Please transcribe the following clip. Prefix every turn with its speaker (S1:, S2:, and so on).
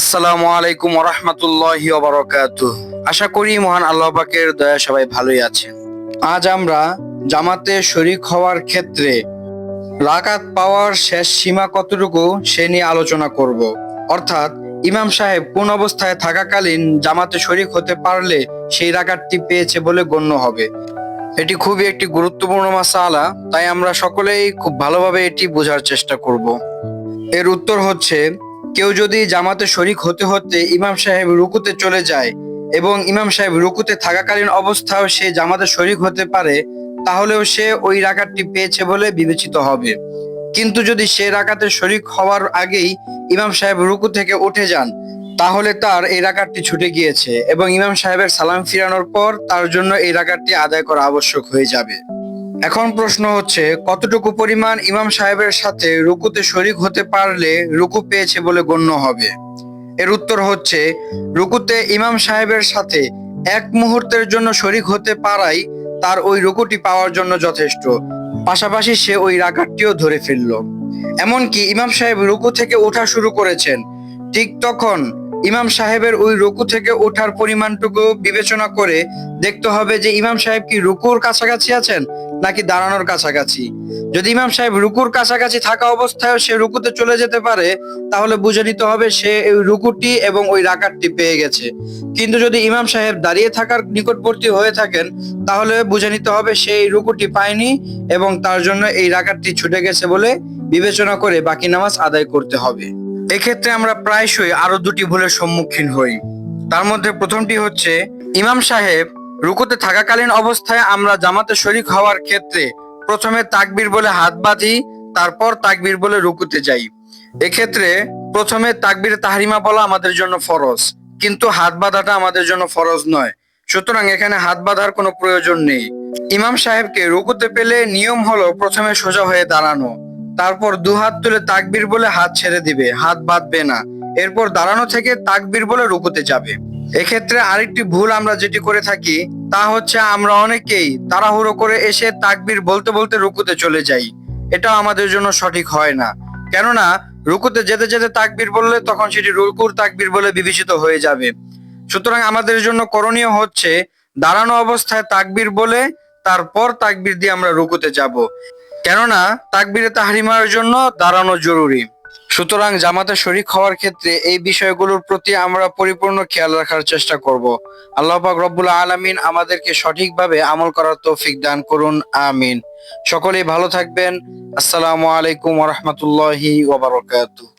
S1: আসসালামু আলাইকুম রহমতুল্লাহি আশা করি মহান আল্লাহ পাকের দয়া সবাই ভালোই আছেন। আজ আমরা জামাতে শরিক হওয়ার ক্ষেত্রে রাকাত পাওয়ার শেষ সীমা কতটুকু সে নিয়ে আলোচনা করব। অর্থাৎ ইমাম সাহেব কোন অবস্থায় থাকাকালীন জামাতে শরিক হতে পারলে সেই রাকাতটি পেয়েছে বলে গণ্য হবে। এটি খুবই একটি গুরুত্বপূর্ণ মাসালা, তাই আমরা সকলেই খুব ভালোভাবে এটি বোঝার চেষ্টা করব। এর উত্তর হচ্ছে কেউ যদি জামাতে শরিক হতে হতে ইমাম সাহেব রুকুতে চলে যায় এবং ইমাম সাহেব রুকুতে থাকাকালীন অবস্থাও সে জামাতে শরিক হতে পারে, তাহলেও সে ওই রাকাতটি পেয়েছে বলে বিবেচিত হবে। কিন্তু যদি সে রাকাতে শরিক হওয়ার আগেই ইমাম সাহেব রুকু থেকে উঠে যান, তাহলে তার এই রাকাতটি ছুটে গিয়েছে এবং ইমাম সাহেবের সালাম ফিরানোর পর তার জন্য এই রাকাতটি আদায় করা আবশ্যক হয়ে যাবে। এখন প্রশ্ন হচ্ছে, কতটুকু পরিমাণ ইমাম সাহেবের সাথে রুকুতে শরিক হতে পারলে রুকু পেয়েছে বলে গণ্য হবে? এর উত্তর হচ্ছে, রুকুতে ইমাম সাহেবের সাথে এক মুহূর্তের জন্য শরিক হতে পারাই তার ওই রুকুটি পাওয়ার জন্য যথেষ্ট। পাশাপাশি সে ওই রাকাতটিও ধরে ফেলল। এমনকি ইমাম সাহেব রুকু থেকে ওঠা শুরু করেছেন। ঠিক তখন ইমাম সাহেবের ওই রুকু থেকে ওঠার পরিমাণটুকু বিবেচনা করে দেখতে হবে যে ইমাম সাহেব কি রুকুর কাছাকাছি আছেন নাকি দাঁড়ানোর কাছাকাছি? যদি ইমাম সাহেব রুকুর কাছাকাছি থাকা অবস্থায় সে রুকুতে চলে যেতে পারে, তাহলে বুঝে নিতে হবে সে ওই রুকুটি এবং ওই রাকাতটি পেয়ে গেছে। কিন্তু যদি ইমাম সাহেব দাঁড়িয়ে থাকার নিকটবর্তী হয়ে থাকেন, তাহলে বুঝে নিতে হবে সে এই রুকুটি পায়নি এবং তার জন্য এই রাকাতটি ছুটে গেছে বলে বিবেচনা করে বাকি নামাজ আদায় করতে হবে। এক্ষেত্রে আমরা প্রায়শই আরও দুটি ভুলের সম্মুখীন হই। তার মধ্যে প্রথমটি হচ্ছে, ইমাম সাহেব রুকুতে থাকাকালীন অবস্থায় আমরা জামাতে শরিক হওয়ার ক্ষেত্রে প্রথমে তাকবীর বলে হাত বাঁধি, তারপর তাকবীর বলে রুকুতে যাই। এক্ষেত্রে প্রথমে তাকবীর তাহরিমা বলা আমাদের জন্য ফরজ, কিন্তু হাত বাঁধাটা আমাদের জন্য ফরজ নয়। সুতরাং এখানে হাত বাঁধার কোনো প্রয়োজন নেই। ইমাম সাহেবকে রুকুতে পেলে নিয়ম হলো প্রথমে সোজা হয়ে দাঁড়ানো, তারপর দু হাত তুলে তাকবীর বলে হাত ছেড়ে দিবে, হাত বাঁধবে না। এরপর দাঁড়ানো থেকে তাকবীর বলে রুকুতে যাবে। এক্ষেত্রে আরেকটি ভুল আমরা যেটি করে থাকি, তা হচ্ছে আমরা অনেকেই তাড়াহুড়ো করে এসে তাকবির বলতে বলতে রুকুতে চলে যাই। এটা আমাদের জন্য সঠিক হয় না। কেননা, রুকুতে যেতে যেতে তাকবির বললে তখন সেটি রুকুর তাকবির বলে বিবেচিত হয়ে যাবে। সুতরাং আমাদের জন্য করণীয় হচ্ছে দাঁড়ানো অবস্থায় তাকবির বলে তারপর তাকবির দিয়ে আমরা রুকুতে যাব। কেননা, তাকবীরে তাহরিমার জন্য দাঁড়ানো জরুরি। সুতরাং জামাতে শরিক হওয়ার ক্ষেত্রে এই বিষয়গুলোর প্রতি আমরা পরিপূর্ণ খেয়াল রাখার চেষ্টা করব। আল্লাহ পাক রব্বুল আলামিন আমাদেরকে সঠিকভাবে আমল করার তৌফিক দান করুন, আমিন। সকলেই ভালো থাকবেন। আসসালামু আলাইকুম ওয়া বারাকাতুহু।